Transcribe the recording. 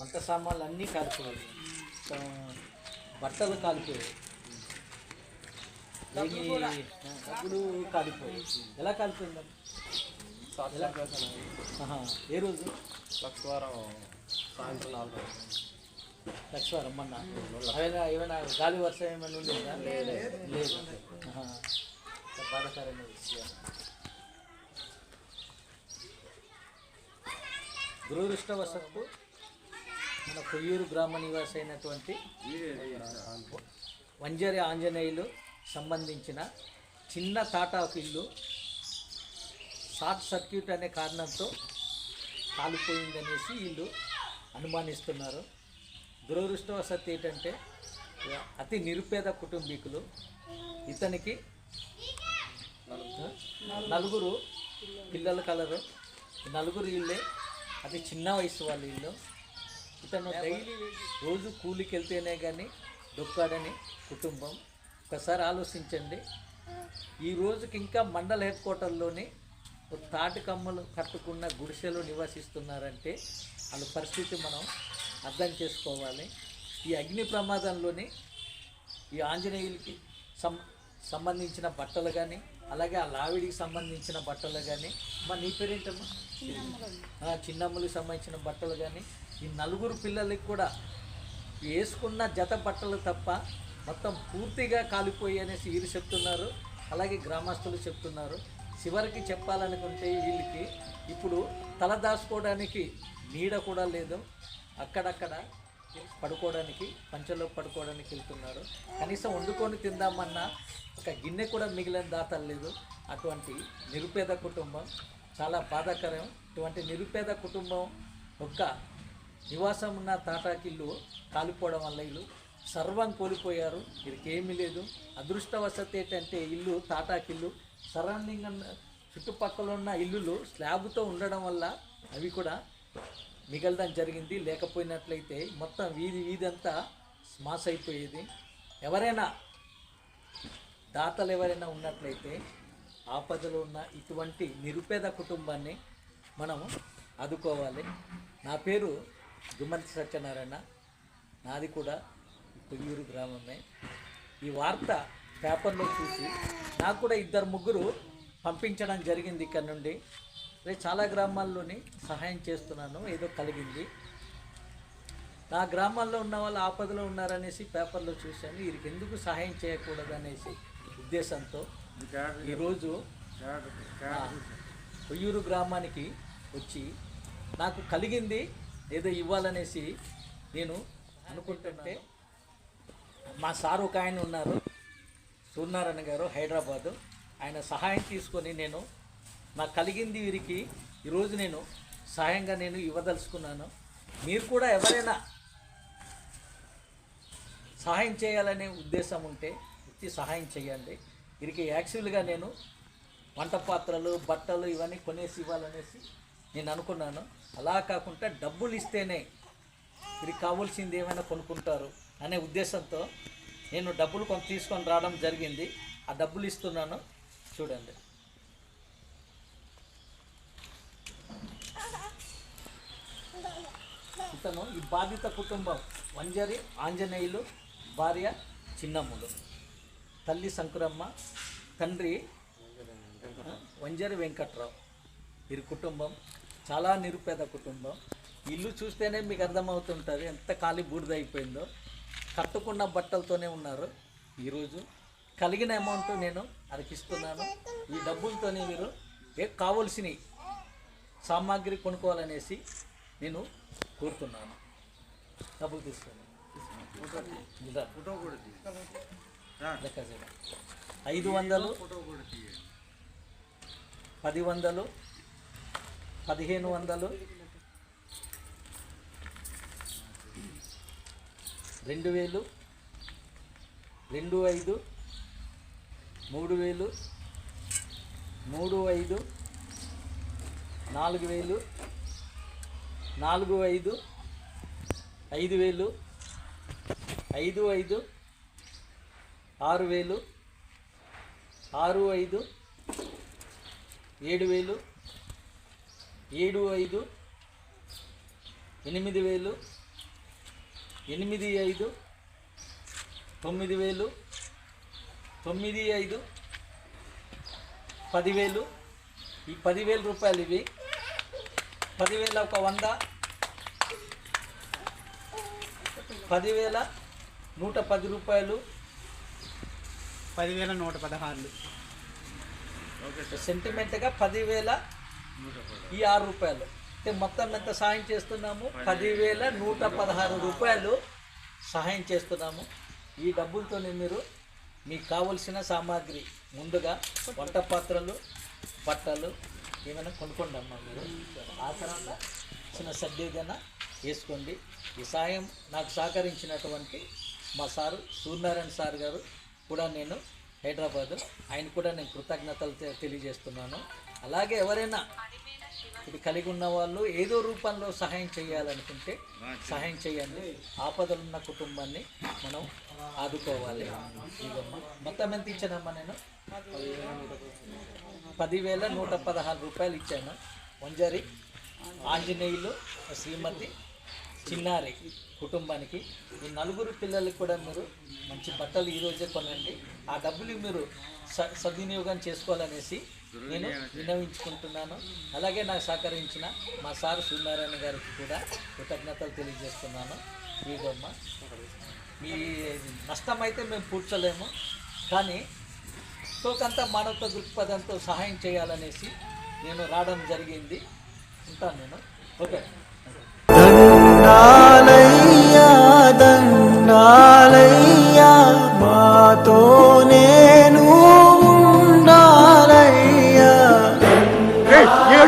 వంట సామాన్లు అన్నీ కాలిపోయాయి బట్టలు కాలిపోయాయి. డబ్బులు కాలిపోయాయి. ఎలా కాలిపోయింది. ఏ రోజు? లక్షవారం సాయంత్రం నాలుగు లక్ష్వారం మొన్న. ఏమైనా ఏమైనా గాలి వర్షం ఏమైనా ఉండేదా? లేదు. బాధాకరమైన విషయం. దురదృష్టవశత్తు మన కొయ్యూరు గ్రామ నివాసి అయినటువంటి వంజరి ఆంజనేయులు సంబంధించిన చిన్న తాటాకు ఇల్లు షార్ట్ సర్క్యూట్ అనే కారణంతో కాలిపోయిందనేసి వీళ్ళు అనుమానిస్తున్నారు. దురదృష్టవశాత్తు ఏంటంటే అతి నిరుపేద కుటుంబీకులు ఇతనికి నలుగురు పిల్లల కలరు నలుగురు వీళ్ళే అతి చిన్న వయసు వాళ్ళ ఇల్లు. ఇతను డైలీ రోజు కూలికి వెళ్తేనే కానీ దొక్కాడని కుటుంబం. ఒకసారి ఆలోచించండి. ఈ రోజుకి ఇంకా మండల హెడ్ క్వార్టర్లోని ఒక తాటి కమ్మలు కట్టుకున్న గుడిసెలో నివసిస్తున్నారంటే వాళ్ళ పరిస్థితి మనం అర్థం చేసుకోవాలి. ఈ అగ్ని ప్రమాదంలోని ఈ ఆంజనేయులకి సం సంబంధించిన బట్టలు కానీ అలాగే ఆ లావిడికి సంబంధించిన బట్టలు కానీ మా నీ పేరేంటమ్మా? ఆ, చిన్నమ్మలకు సంబంధించిన బట్టలు కానీ ఈ నలుగురు పిల్లలకి కూడా వేసుకున్న జత బట్టలు తప్ప మొత్తం పూర్తిగా కాలిపోయి అనేసి వీరు చెప్తున్నారు. అలాగే గ్రామస్తులు చెప్తున్నారు. చివరికి చెప్పాలనుకుంటే వీళ్ళకి ఇప్పుడు తల దాచుకోవడానికి నీడ కూడా లేదు. అక్కడక్కడ పడుకోవడానికి పంచలో పడుకోవడానికి వెళ్తున్నారు. కనీసం వండుకొని తిందామన్నా ఒక గిన్నె కూడా మిగిలిన దాతలు లేదు. అటువంటి నిరుపేద కుటుంబం చాలా బాధాకరం. ఇటువంటి నిరుపేద కుటుంబం ఒక నివాసం ఉన్న తాటాకిళ్ళు కాలిపోవడం వల్ల ఇల్లు సర్వం కోల్పోయారు. వీరికి లేదు. అదృష్టవశత్ ఏంటంటే ఇల్లు తాటాకిల్లు సరౌండింగ్ చుట్టుపక్కల ఉన్న ఇల్లులు స్లాబ్తో ఉండడం వల్ల అవి కూడా మిగలడం జరిగింది. లేకపోయినట్లయితే మొత్తం వీధి వీధి అంతా స్మాస్ అయిపోయేది. ఎవరైనా దాతలు ఎవరైనా ఉన్నట్లయితే ఆపదలో ఉన్న ఇటువంటి నిరుపేద కుటుంబాన్ని మనం ఆదుకోవాలి. నా పేరు దుమంతి సత్యనారాయణ నాది కూడా కొయ్యూరు గ్రామమే. ఈ వార్త పేపర్లో చూసి నాకు కూడా ఇద్దరు ముగ్గురు పంపించడం జరిగింది ఇక్కడ నుండి. రేపు చాలా గ్రామాల్లోని సహాయం చేస్తున్నాను ఏదో కలిగింది. నా గ్రామాల్లో ఉన్న వాళ్ళు ఆపదలో ఉన్నారనేసి పేపర్లో చూశాను వీరికి ఎందుకు సహాయం చేయకూడదు అనేసి ఉద్దేశంతో ఈరోజు కొయ్యూరు గ్రామానికి వచ్చి నాకు కలిగింది ఏదో ఇవ్వాలనేసి నేను అనుకుంటుంటే మా సార్ ఒక ఆయన ఉన్నారు. సూర్యనారాయణ గారు హైదరాబాదు. ఆయన సహాయం తీసుకొని నేను నాకు కలిగింది వీరికి ఈరోజు నేను సహాయంగా నేను ఇవ్వదలుచుకున్నాను. మీరు కూడా ఎవరైనా సహాయం చేయాలనే ఉద్దేశం ఉంటే వచ్చి సహాయం చేయండి. వీరికి యాక్చువల్గా నేను వంట పాత్రలు బట్టలు ఇవన్నీ కొనేసి ఇవ్వాలనేసి నేను అనుకున్నాను. అలా కాకుండా డబ్బులు ఇస్తేనే ఇది కావాల్సింది ఏమైనా కొనుక్కుంటారు అనే ఉద్దేశంతో నేను డబ్బులు కొంత తీసుకొని రావడం జరిగింది. ఆ డబ్బులు ఇస్తున్నాను. చూడండి. ఇతను ఈ బాధిత కుటుంబం వంజరి ఆంజనేయులు భార్య చిన్నమ్ములు. తల్లి శంకురమ్మ తండ్రి వంజరి వెంకట్రావు. వీరి కుటుంబం చాలా నిరుపేద కుటుంబం. ఇల్లు చూస్తేనే మీకు అర్థమవుతుంటుంది ఎంత ఖాళీ బూడిద అయిపోయిందో. కట్టుకున్న బట్టలతోనే ఉన్నారు. ఈరోజు కలిగిన అమౌంట్ నేను అరకిస్తున్నాను. ఈ డబ్బులతోనే మీరు ఏ కావలసినవి సామాగ్రి కొనుక్కోవాలనేసి నేను కోరుతున్నాను. డబ్బులు చేద్దాం. ఐదు వందలు పది వందలు పదిహేను వందలు. రెండు వేలు. రెండు ఐదు. మూడు వేలు. మూడు ఐదు. నాలుగు వేలు. నాలుగు ఐదు. ఐదు వేలు. ఐదు ఐదు. ఆరు వేలు. ఆరు ఐదు. ఏడు వేలు. ఏడు ఐదు ఎనిమిది వేలు ఎనిమిది ఐదు తొమ్మిది వేలు తొమ్మిది ఐదు పదివేలు. ఈ పదివేల రూపాయలు ఇవి. పదివేల ఒక వంద పదివేల నూట పది రూపాయలు. పదివేల నూట పదహారులు. సెంటిమెంట్గా పదివేల ఈ ఆరు రూపాయలు. అంటే మొత్తం ఎంత సహాయం చేస్తున్నాము? పదివేల నూట పదహారు రూపాయలు సహాయం చేస్తున్నాము. ఈ డబ్బులతోనే మీరు మీకు కావలసిన సామాగ్రి ముందుగా వంట పాత్రలు బట్టలు ఏమైనా కొనుక్కోండి అమ్మా మీరు. ఆ తర్వాత చిన్న సర్దేదైనా వేసుకోండి. ఈ సాయం నాకు సహకరించినటువంటి మా సారు సూర్యనారాయణ సార్ గారు కూడా నేను హైదరాబాదు. ఆయన కూడా నేను కృతజ్ఞతలు తె- తెలియజేస్తున్నాను. అలాగే ఎవరైనా ఇది కలిగి ఉన్న వాళ్ళు ఏదో రూపంలో సహాయం చేయాలనుకుంటే సహాయం చేయండి. ఆపదలున్న కుటుంబాన్ని మనం ఆదుకోవాలి. ఇదమ్మా మొత్తం ఎంత ఇచ్చానమ్మా నేను? పదివేల నూట పదహారు రూపాయలు ఇచ్చాను. వంజరి ఆంజనేయులు శ్రీమతి చిన్నారి కుటుంబానికి ఈ నలుగురు పిల్లలకి కూడా మీరు మంచి బట్టలు ఈరోజే కొనండి. ఆ డబ్బులు మీరు స సద్వినియోగం చేసుకోవాలనేసి నేను విన్నవించుకుంటున్నాను. అలాగే నాకు సహకరించిన మా సార్ సూర్యనారాయణ గారికి కూడా కృతజ్ఞతలు తెలియజేస్తున్నాను. ఇదమ్మ మీ నష్టం అయితే మేము పూడ్చలేము కానీ తోకంతా మానవత దృక్పథంతో సహాయం చేయాలనేసి నేను రావడం జరిగింది. ఉంటాను నేను. ఓకే. 나.